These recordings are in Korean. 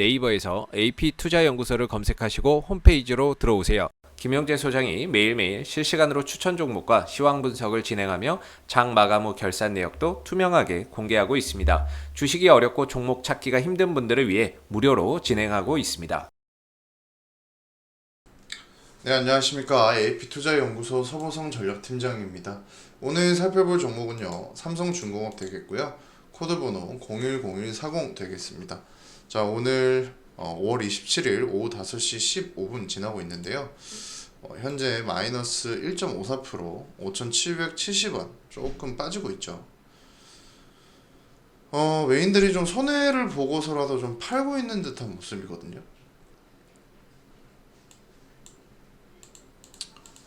네이버에서 AP투자연구소를 검색하시고 홈페이지로 들어오세요. 김영재 소장이 매일매일 실시간으로 추천 종목과 시황 분석을 진행하며 장 마감 후 결산 내역도 투명하게 공개하고 있습니다. 주식이 어렵고 종목 찾기가 힘든 분들을 위해 무료로 진행하고 있습니다. 네, 안녕하십니까. AP투자연구소 서보성 전략팀장입니다. 오늘 살펴볼 종목은요, 삼성중공업 되겠고요. 코드번호 010140 되겠습니다. 자, 오늘 어, 5월 27일 오후 5시 15분 지나고 있는데요. 어, 현재 마이너스 1.54% 5,770원 조금 빠지고 있죠. 어, 외인들이 좀 손해를 보고서라도 좀 팔고 있는 듯한 모습이거든요.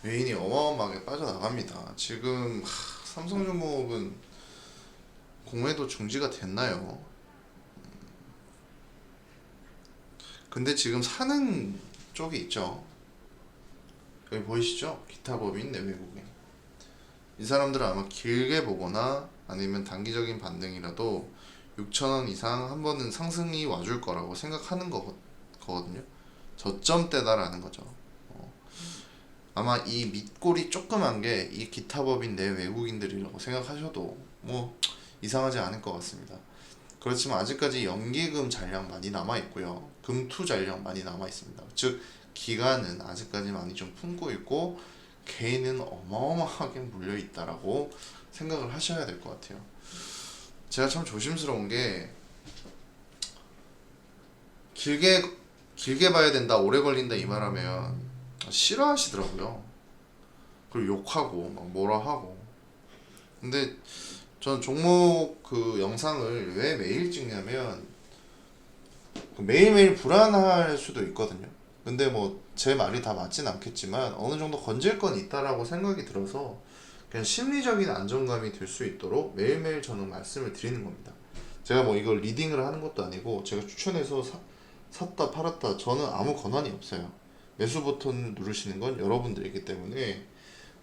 외인이 어마어마하게 빠져나갑니다. 지금 하, 삼성중공업은 공매도 중지가 됐나요? 근데 지금 사는 쪽이 있죠. 여기 보이시죠? 기타 법인 내 외국인. 이 사람들은 아마 길게 보거나 아니면 단기적인 반등이라도 6천원 이상 한 번은 상승이 와줄 거라고 생각하는 거, 거거든요. 저점대다라는 거죠. 아마 이 밑골이 조그만 게 이 기타 법인 내 외국인들이라고 생각하셔도 뭐 이상하지 않을 것 같습니다. 그렇지만 아직까지 연기금 잔량 많이 남아 있고요. 금투 잔량 많이 남아 있습니다. 즉 기간은 아직까지 많이 좀 품고 있고 개인은 어마어마하게 물려 있다라고 생각을 하셔야 될 것 같아요. 제가 참 조심스러운 게 길게 길게 봐야 된다, 오래 걸린다 이 말하면 싫어하시더라고요. 그리고 욕하고 막 뭐라 하고. 근데 전 종목 그 영상을 왜 매일 찍냐면 그 매일매일 불안할 수도 있거든요. 근데 뭐 제 말이 다 맞진 않겠지만 어느 정도 건질 건 있다라고 생각이 들어서 그냥 심리적인 안정감이 들 수 있도록 매일매일 저는 말씀을 드리는 겁니다. 제가 뭐 이걸 리딩을 하는 것도 아니고 제가 추천해서 사, 샀다 팔았다 저는 아무 권한이 없어요. 매수 버튼 누르시는 건 여러분들이기 때문에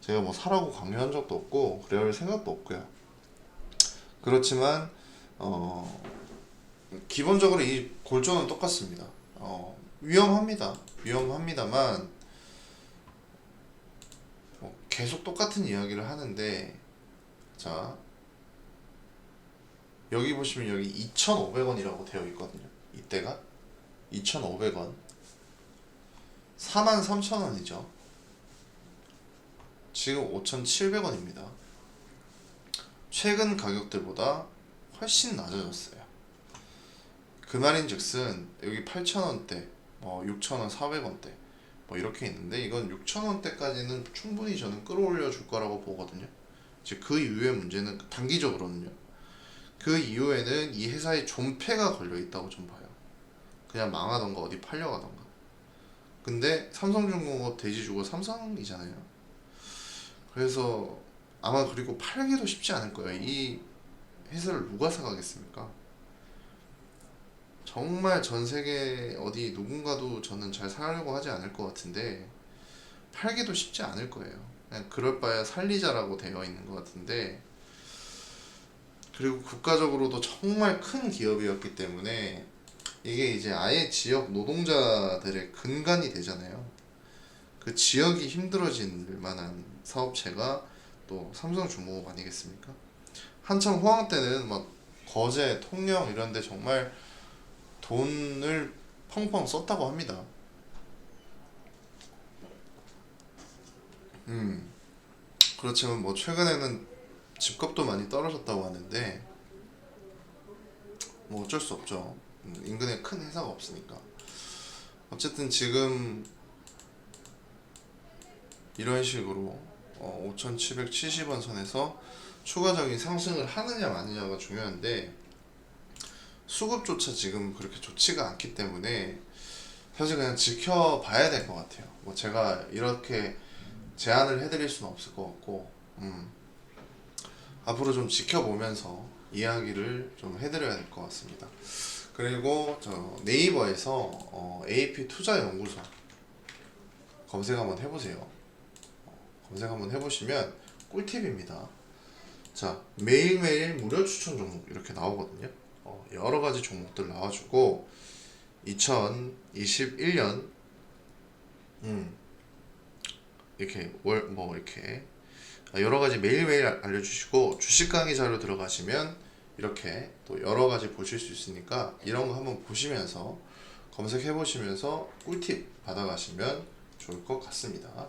제가 뭐 사라고 강요한 적도 없고 그럴 생각도 없고요. 그렇지만 어 기본적으로 이 골조는 똑같습니다. 어 위험합니다. 위험합니다만 뭐 계속 똑같은 이야기를 하는데 자 여기 보시면 여기 2,500원이라고 되어 있거든요. 이때가 2,500원 43,000원이죠. 지금 5,700원입니다. 최근 가격들보다 훨씬 낮아졌어요. 그 말인 즉슨 여기 8,000원대, 뭐 6,000원, 400원대 뭐 이렇게 있는데 이건 6,000원대까지는 충분히 저는 끌어올려 줄 거라고 보거든요. 즉그 이후의 문제는 단기적으로는요. 그 이후에는 이 회사에 존폐가 걸려 있다고 좀 봐요. 그냥 망하던가 어디 팔려가던가. 근데 삼성중공업 대지주가 삼성이잖아요. 그래서 아마 그리고 팔기도 쉽지 않을 거예요. 이 회사를 누가 사가겠습니까? 정말 전 세계 어디 누군가도 저는 잘 사려고 하지 않을 것 같은데 팔기도 쉽지 않을 거예요. 그냥 그럴 바야 살리자라고 되어 있는 것 같은데 그리고 국가적으로도 정말 큰 기업이었기 때문에 이게 이제 아예 지역 노동자들의 근간이 되잖아요. 그 지역이 힘들어질 만한 사업체가 또 삼성중공업 아니겠습니까? 한참 호황 때는 막 거제, 통영 이런 데 정말 돈을 펑펑 썼다고 합니다. 음. 그렇지만 뭐 최근에는 집값도 많이 떨어졌다고 하는데 뭐 어쩔 수 없죠. 음, 인근에 큰 회사가 없으니까. 어쨌든 지금 이런 식으로 어, 5,770원 선에서 추가적인 상승을 하느냐 마느냐가 중요한데 수급조차 지금 그렇게 좋지가 않기 때문에 사실 그냥 지켜봐야 될 것 같아요. 뭐 제가 이렇게 제안을 해드릴 수는 없을 것 같고 음. 앞으로 좀 지켜보면서 이야기를 좀 해드려야 될 것 같습니다. 그리고 저 네이버에서 어, AP 투자 연구소 검색 한번 해보세요. 어, 검색 한번 해보시면 꿀팁입니다. 자 매일매일 무료 추천 종목 이렇게 나오거든요. 어, 여러 가지 종목들 나와주고 2021년 음 이렇게 월 뭐 이렇게 여러 가지 매일매일 알- 알려주시고 주식 강의 자료 들어가시면 이렇게 또 여러 가지 보실 수 있으니까 이런 거 한번 보시면서 검색해 보시면서 꿀팁 받아가시면 좋을 것 같습니다.